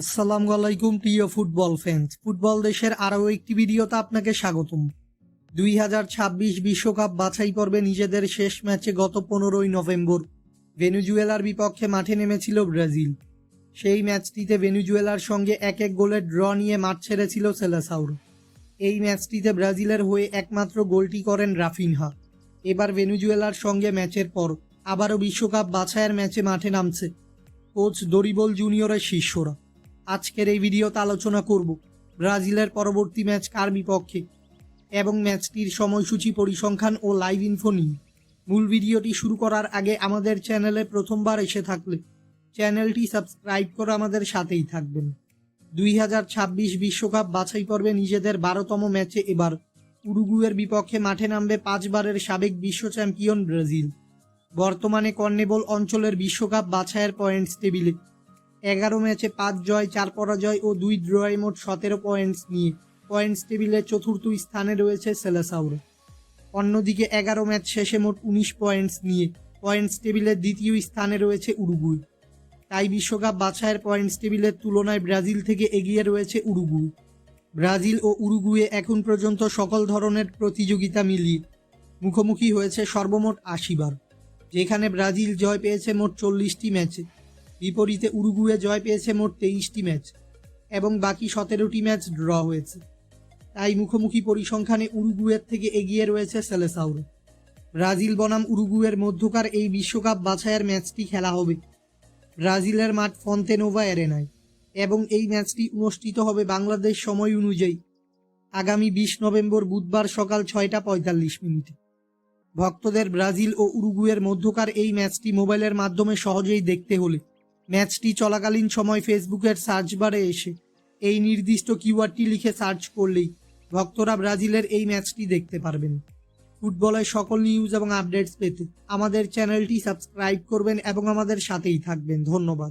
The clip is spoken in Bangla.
আসসালামু আলাইকুম, প্রিয় ফুটবল ফ্যান্স ফুটবল দেশের আরও একটি ভিডিওতে আপনাকে স্বাগতম। দুই হাজার ছাব্বিশ বিশ্বকাপ বাছাই পর্বে নিজেদের শেষ ম্যাচে গত পনেরোই নভেম্বর ভেনুজুয়েলার বিপক্ষে মাঠে নেমেছিল ব্রাজিল। সেই ম্যাচটিতে ভেনুজুয়েলার সঙ্গে এক এক গোলের ড্র নিয়ে মাঠ ছেড়েছিল সেলাসাউর। এই ম্যাচটিতে ব্রাজিলের হয়ে একমাত্র গোলটি করেন রাফিনহা। এবার ভেনুজুয়েলার সঙ্গে ম্যাচের পর আবারও বিশ্বকাপ বাছাইয়ের ম্যাচে মাঠে নামছে কোচ দরিবল জুনিয়রের শিষ্যরা। আজকের এই ভিডিওতে আলোচনা করব ব্রাজিলের পরবর্তী ম্যাচ কার বিপক্ষে এবং ম্যাচটির সময়সূচি পরিসংখ্যান ও লাইভ ইনফো নিয়ে। মূল ভিডিওটি শুরু করার আগে আমাদের চ্যানেলে প্রথমবার এসে থাকলে চ্যানেলটি সাবস্ক্রাইব করে আমাদের সাথেই থাকবেন। দুই হাজার ছাব্বিশ বিশ্বকাপ বাছাই পর্বে নিজেদের বারোতম ম্যাচে এবার উরুগুয়ের বিপক্ষে মাঠে নামবে পাঁচবারের সাবেক বিশ্ব চ্যাম্পিয়ন ব্রাজিল। বর্তমানে কর্নেবল অঞ্চলের বিশ্বকাপ বাছাইয়ের পয়েন্টস টেবিলে এগারো ম্যাচে পাঁচ জয়, চার পরাজয় ও দুই ড্রয় মোট সতেরো পয়েন্টস নিয়ে। পয়েন্টস টেবিলে চতুর্থ স্থানে রয়েছে সেলেসাউর। অন্যদিকে এগারো ম্যাচ শেষে মোট উনিশ পয়েন্টস নিয়ে। পয়েন্টস টেবিলের দ্বিতীয় স্থানে রয়েছে উরুগুই তাই বিশ্বকাপ বাছাইয়ের পয়েন্টস টেবিলের তুলনায় ব্রাজিল থেকে এগিয়ে রয়েছে উরুগুই ব্রাজিল ও উরুগুয়ে এখন পর্যন্ত সকল ধরনের প্রতিযোগিতা মিলিয়ে মুখোমুখি হয়েছে সর্বমোট আশি বার, যেখানে ব্রাজিল জয় পেয়েছে মোট চল্লিশটি ম্যাচে। বিপরীতে উরুগুয়ে জয় পেয়েছে মোট তেইশটি ম্যাচ, এবং বাকি সতেরোটি ম্যাচ ড্র হয়েছে। তাই মুখোমুখি পরিসংখ্যানে উরুগুয়ের থেকে এগিয়ে রয়েছে সেলেসাউর। ব্রাজিল বনাম উরুগুয়ের মধ্যকার এই বিশ্বকাপ বাছাইয়ের ম্যাচটি খেলা হবে ব্রাজিলের মাঠ ফন্তেনোভা এরেনায় এবং এই ম্যাচটি অনুষ্ঠিত হবে বাংলাদেশ সময় অনুযায়ী আগামী বিশ নভেম্বর বুধবার সকাল ছয়টা পঁয়তাল্লিশ মিনিটে। ভক্তদের ব্রাজিল ও উরুগুয়ের মধ্যকার এই ম্যাচটি মোবাইলের মাধ্যমে সহজেই দেখতে হলে ম্যাচটি চলাকালীন সময় ফেসবুকের সার্চ বারে এসে এই নির্দিষ্ট কিওয়ার্ডটি লিখে সার্চ করলেই ভক্তরা ব্রাজিলের এই ম্যাচটি দেখতে পারবেন। ফুটবলের সকল নিউজ এবং আপডেটস পেতে আমাদের চ্যানেলটি সাবস্ক্রাইব করবেন এবং আমাদের সাথেই থাকবেন। ধন্যবাদ।